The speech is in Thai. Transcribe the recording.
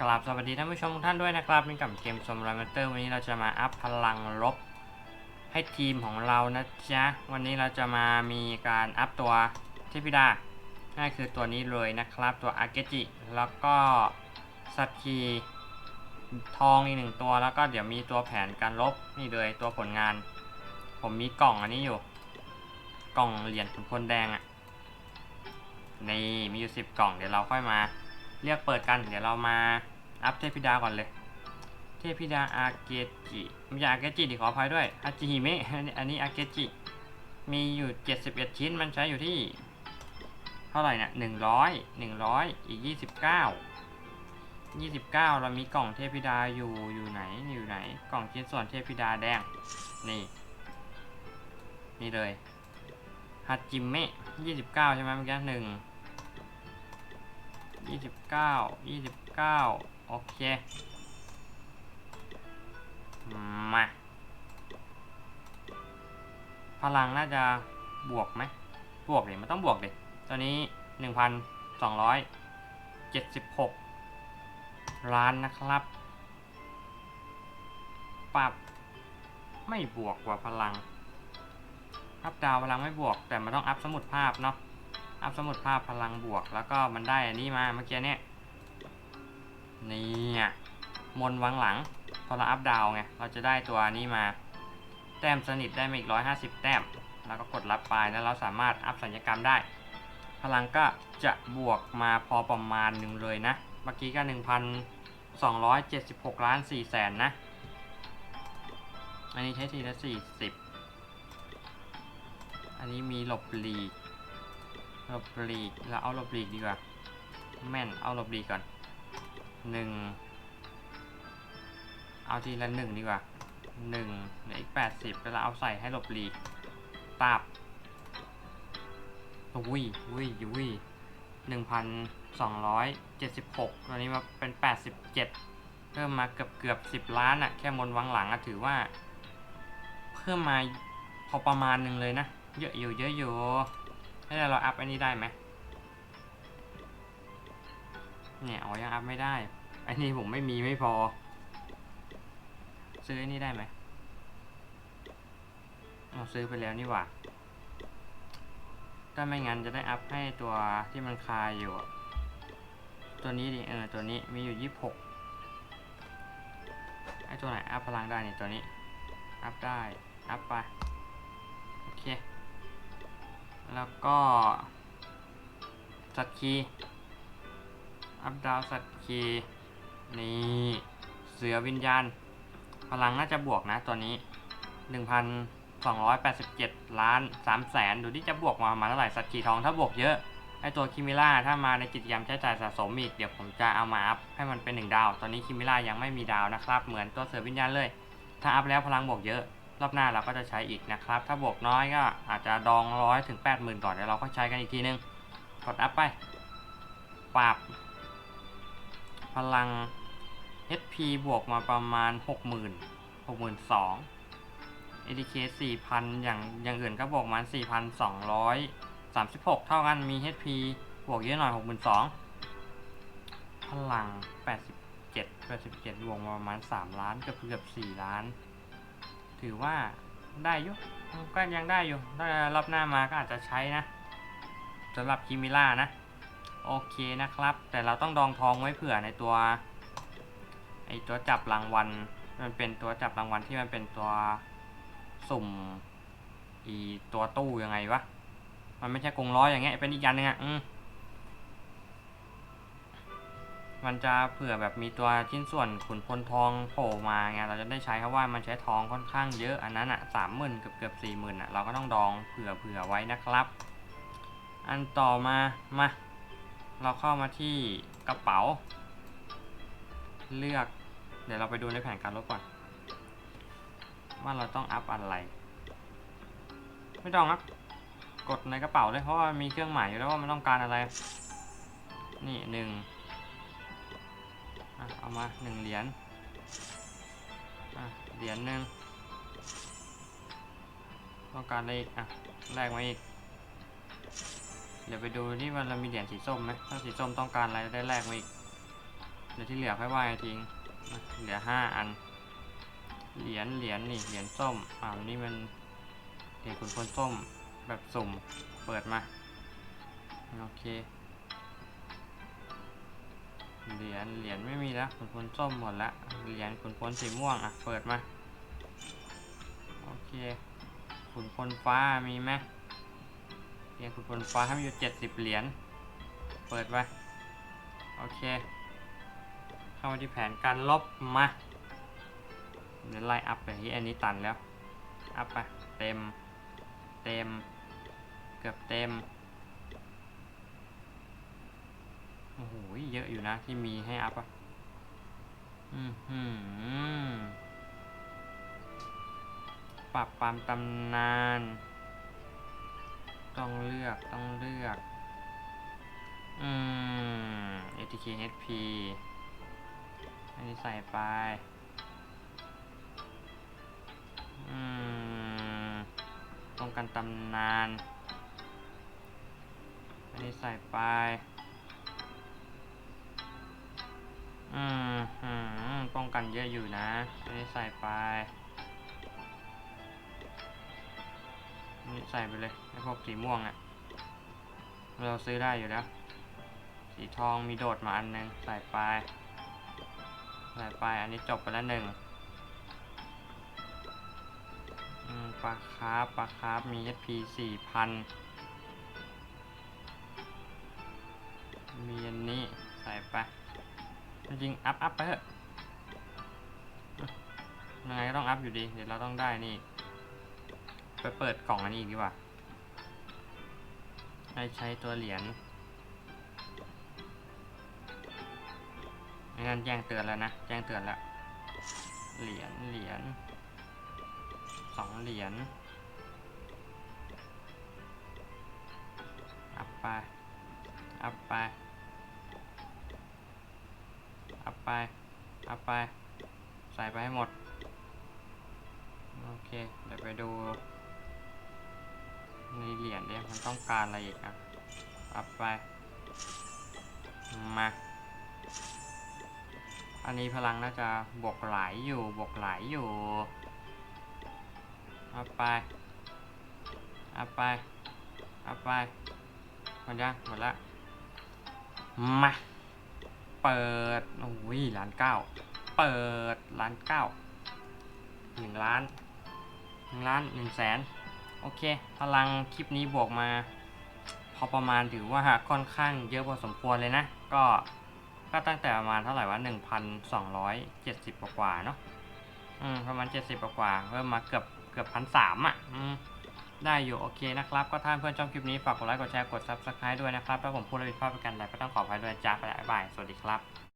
กราบสวัสดีท่านผู้ชมทุกท่านด้วยนะครับนี่กับเกมสมรามเตอร์วันนี้เราจะมาอัพพลังลบ ให้ทีมของเรานะจ๊ะวันนี้เราจะมามีการอัพตัวเทพิดานั่นคือตัวนี้เลยนะครับตัวอาเกจิแล้วก็สัตคีทองอีกหนึ่งตัวแล้วก็เดี๋ยวมีตัวแผนการลบนี่เลยตัวผลงาน ผมมีกล่องอันนี้อยู่ กล่องเหรียญขุนพลแดงอะ่ะนี่มีอยู่สิบกล่องเดี๋ยวเราค่อยมา เรียกเปิดกัน เดี๋ยวเรามาอัพเทพิดาก่อนเลย เทพิดาอาเกจิไม่ใช่อาเกจิดิขออภัยด้วยอาจิฮิเมะอันนี้อาเกจิ มีอยู่ 71 ชิ้น มันใช้อยู่ที่ เท่าไหร่นะ100 100 อีก 29 29 เรามีกล่องเทพิดาอยู่ อยู่ไหน อยู่ไหน กล่องชิ้นส่วนเทพิดาแดง นี่ นี่เลยฮัจจิเมะ29 ใช่ไหมเมื่อกี้หนึ่ง ยี่สิบเก้ายี่สิบเก้าโอเคมาพลังน่าจะบวกไหมบวกเลยมันต้องบวกเลยตอนนี้หนึ่งพันสองร้อยเจ็ดสิบหกล้านนะครับ ปรับไม่บวกกว่าพลังอัพดาวพลังไม่บวกแต่มันต้องอัพสมุดภาพเนาะ อัพสมุดภาพพลังบวก แล้วก็มันได้อันนี้มาเมื่อกี้เนี่ยนี่อะมนวังหลังพอเราอัพดาวไงเราจะได้ตัวนี้มา แต้มสนิทได้มาอีก150แต้ม แล้วก็กดรับไปแล้วเราสามารถอัพสัญญกรรมได้ พลังก็จะบวกมาพอประมาณหนึ่งเลยนะ เมื่อกี้ก็1,276ล้าน4แสนนะ อันนี้ใช้ทีละ40อันนี้มีหลบหลีก หลบหลีกเราเอาหลบหลีกดีกว่า แม่นเอาหลบหลีกก่อนหนึ่งเอาทีละหนึ่งดีกว่าหนึ่งเหลืออีกแปดสิบแล้วเราเอาใส่ให้หลบหลีกตับอุ้ยอุ้ยอุ้ยหนึ่งพันสองร้อยเจ็ดสิบหกตอนนี้มาเป็นแปดสิบเจ็ดเพิ่มมาเกือบเกือบสิบล้านอะแค่มนวังหลังอะถือว่า เพิ่มมาพอประมาณหนึ่งเลยนะ เยอะอยู่เยอะอยู่ ให้เราอัพอันนี้ได้ไหมเนี่ยอ๋อยังอัพไม่ได้ อันนี้ผมไม่มีไม่พอ ซื้ออันนี้ได้ไหมเอาซื้อไปแล้วนี่หว่า ถ้าไม่งั้นจะได้อัพให้ตัวที่มันคาอยู่ ตัวนี้ดิเออตัวนี้มีอยู่ยี่สิบหกไอตัวไหนอัพพลังได้นี่ตัวนี้ อัพได้ อัพไป โอเค แล้วก็สัตว์คีอัพดาวสัตว์คีนี่เสือวิญญาณ พลังน่าจะบวกนะตัวนี้ 1,287 ล้าน3แสนดูที่จะบวกมาประมาณเท่าไหร่สัตว์คีทองถ้าบวกเยอะไอตัวคิมิล่าถ้ามาในกิจกรรมใช้จ่ายสะสมอีก เดี๋ยวผมจะเอามาอัพให้มันเป็น 1 ดาว ตอนนี้คิมิล่ายังไม่มีดาวนะครับ เหมือนตัวเสือวิญญาณเลย ถ้าอัพแล้วพลังบวกเยอะ รอบหน้าเราก็จะใช้อีกนะครับ ถ้าบวกน้อยก็อาจจะดองร้อยถึงแปดหมื่นก่อนเดี๋ยวเราก็ใช้กันอีกทีนึง กดอัพไป ปรับ พลัง HP บวกมาประมาณ 60,000 62,000 ADK 4,000 อย่างอย่างอื่นก็บวกมา4,236 เท่ากันมี HP บวกเยอะหน่อย 62,000 พลัง 87 87บวกมาประมาณ 3 ล้านเกือบเกือบ4ล้าน ถือว่าได้อยู่ก็ยังได้อยู่ถ้ารอบหน้ามาก็อาจจะใช้นะสำหรับคิมิล่านะ โอเคนะครับ แต่เราต้องดองทองไว้เผื่อในตัวไอตัวจับรางวัลมันเป็นตัวจับรางวัลที่มันเป็นตัวสุ่มอีตัวตู้ยังไงวะมันไม่ใช่กรงล้ออย่างเงี้ยเป็นอีกอย่างหนึงอะอืม มันจะเผื่อแบบมีตัวชิ้นส่วนขุนพลทองโผล่มาไงเราจะได้ใช้เพราะว่ามันใช้ทองค่อนข้างเยอะอันนั้นอะสามหมื่นเกือบเกือบสี่หมื่นอะเราก็ต้องดองเผื่อเผื่อไว้นะครับ อันต่อมามาเราเข้ามาที่กระเป๋า เลือก เดี๋ยวเราไปดูในแผนการลบก่อน ว่าเราต้องอัพอะไร ไม่ต้องครับกดในกระเป๋าเลยเพราะว่ามีเครื่องหมายอยู่แล้วว่ามันต้องการอะไร นี่หนึ่งะเอามาหนึ่งเหรียญอะเหรียญหนึ่งต้องการอะไรอีกอะแลกมาอีก เดี๋ยวไปดูนี่ว่าเรามีเหรียญสีส้มไหมถ้าสีส้มต้องการอะไรได้แลกมาอีกเดี๋ยวที่เหลือค่อยว่ากันทิ้งเหลือห้าอันเหรียญเหรียญนี่เหรียญส้มอ้านี่มันเหรียญขุนพลส้มแบบสุ่มเปิดมาโอเค เหรียญ เหรียญไม่มีแล้วขุนพลส้มหมดละเหรียญขุนพลสีม่วงอะ เปิดมา โอเค ขุนพลฟ้ามีไหมเหรียญขุนพลฟ้าให้มีอยู่เจ็ดสิบเหรียญ เปิดไปโอเค เข้ามาที่แผนการลบมา เดี๋ยวไล่อัพไปที่อันนี้ตันแล้ว อัพไป เต็ม เต็ม เกือบเต็ม โอ้โห เยอะอยู่นะที่มีให้อัพอะอือหือปรับปรามตำนาน ต้องเลือกต้องเลือก อืม ATK HP อันนี้ใส่ไป อืมป้องกันตำนาน อันนี้ใส่ไป อืมหืมป้องกันเยอะอยู่นะนี่ใส่ไปนี่ใส่ไปเลยไอ้พวกสีม่วงอะ่ะ เราซื้อได้อยู่แล้ว สีทองมีโดดมาอันหนึ่งใส่ไป ใส่ไป อันนี้จบไปแล้วหนึ่งปลาคาร์ปลาคาร์ปมีพีซีพัน ริงๆอัพอัพไปเถอะยังไงก็ต้องอัพอยู่ดี เดี๋ยวเราต้องได้นี่ ไปเปิดกล่องอันนี้อีกดีกว่าให้ใช้ตัวเหรียญไม่งั้นแจ้งเตือนแล้วนะ แจ้งเตือนแล้ว เหรียญ เหรียญสองเหรียญ อัพไป อัพไป อัพ ไป อัพไป ใส่ไปให้หมด โอเค เดี๋ยวไปดู ในเหรียญเนี่ยมันต้องการอะไรอีกอะ อัพไป มา อันนี้พลังน่าจะบวกหลายอยู่ บวกหลายอยู่เอาไปเอาไปเอาไป หมดยังหมดละ มา เปิด โอ้ยล้านเก้า เปิดล้านเก้าหนึ่งล้านหนึ่งล้านหนึ่งแสนโอเค พลังคลิปนี้บวกมา พอประมาณถือว่าค่อนข้างเยอะพอสมควรเลยนะ ก็ก็ตั้งแต่ประมาณเท่าไหร่วะหนึ่งพันสองร้อยเจ็ดสิบกว่าเนาะอืมประมาณ70กว่าเพิ่มมาเกือบเกือบพันสามอะ อืม ได้อยู่โอเคนะครับ ก็ถ้าเพื่อนชอบคลิปนี้ฝากกดไลค์กดแชร์กด subscribe ด้วยนะครับถ้าผมพูดอะไรผิดพลาดประกันใดก็ต้องขออภัยด้วยจ้าไปแล้วบ๊ายบายสวัสดีครับ